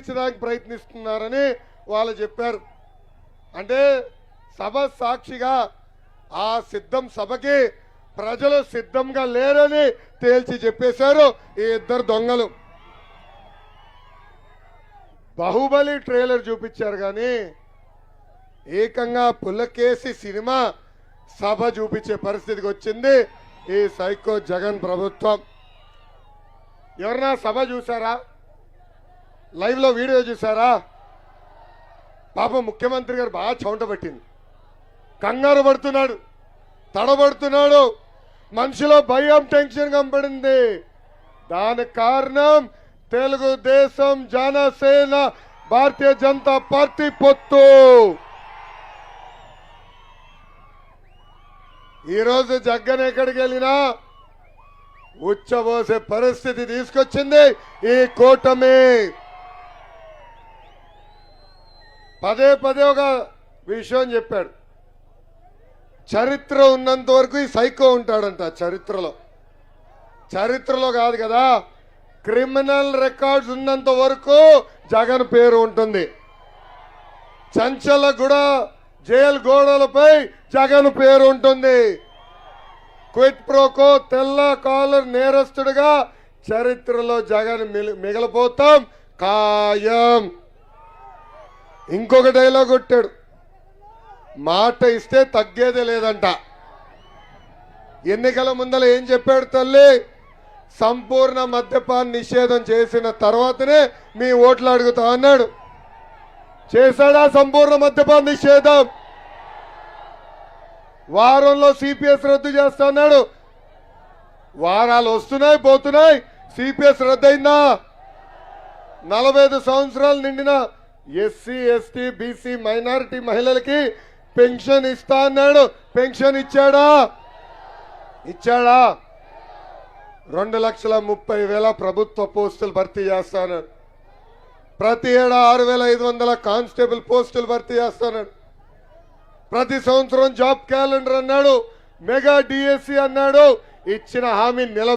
ఇచ్చడానికి ప్రయత్నిస్తున్నారని వాళ్ళు చెప్పారు. అంటే సభ సాక్షిగా ఆ సిద్ధం సభకి ప్రజలు సిద్ధంగా లేరని తేల్చి చెప్పేశారు ఈ ఇద్దరు దొంగలు. బాహుబలి ట్రైలర్ చూపించారు కానీ ఏకంగా పుల్లకేసి సినిమా సభ చూపించే పరిస్థితికి వచ్చింది ఈ సైకో జగన్ ప్రభుత్వం. ఎవరన్నా సభ చూసారా? లైవ్లో వీడియో చూసారా పాపం ముఖ్యమంత్రి గారు బాగా చౌంట పట్టింది. కంగారు పడుతున్నాడు తడబడుతున్నాడు. మనిషిలో భయం టెన్షన్ కనపడింది దానికి కారణం తెలుగుదేశం జనసేన భారతీయ జనతా పార్టీ పొత్తు. ఈరోజు జగ్గన్ ఎక్కడికి వెళ్ళినా ఉచ్చబోసే పరిస్థితి తీసుకొచ్చింది ఈ కూటమి. పదే పదే ఒక విషయం చెప్పాడు. చరిత్ర ఉన్నంత వరకు ఈ సైకో ఉంటాడంట చరిత్రలో. చరిత్రలో కాదు కదా క్రిమినల్ రికార్డ్స్ ఉన్నంత వరకు జగన్ పేరు ఉంటుంది. చంచల కూడా జైలు గోడలపై జగన్ పేరు ఉంటుంది. క్విట్ ప్రోకో తెల్ల కాలర్ నేరస్తుడుగా చరిత్రలో జగన్ మిగిలిపోతాం. ఖాయం. ఇంకొక డైలాగ్ కొట్టాడు. మాట ఇస్తే తగ్గేదే లేదంట. ఎన్నికల ముందల ఏం చెప్పాడు తల్లి? సంపూర్ణ మద్యపాన్ నిషేధం చేసిన తర్వాతనే మీ ఓట్లు అడుగుతా అన్నాడు. చేశాడా సంపూర్ణ మద్యపాన్ నిషేధం? వారంలో సిపిఎస్ రద్దు చేస్తా అన్నాడు. వారాలు వస్తున్నాయి పోతున్నాయి. సిపిఎస్ రద్దయిందా? నలభై ఐదు సంవత్సరాలు నిండిన ఎస్సీ ఎస్టీ బీసీ మైనారిటీ మహిళలకి పెన్షన్ ఇస్తా అన్నాడు. పెన్షన్ ఇచ్చాడా? ఇచ్చాడా? రెండు లక్షల ముప్పై వేల ప్రభుత్వ పోస్టులు భర్తీ చేస్తాను ప్రతి ఏడా ఆరు వేల ఐదు వందల కానిస్టేబుల్ పోస్టులు భర్తీ చేస్తాను ప్రతి సంవత్సరం జాబ్ క్యాలెండర్ అన్నాడు. మెగా డిఎస్సి అన్నాడు. ఇచ్చిన హామీ నిల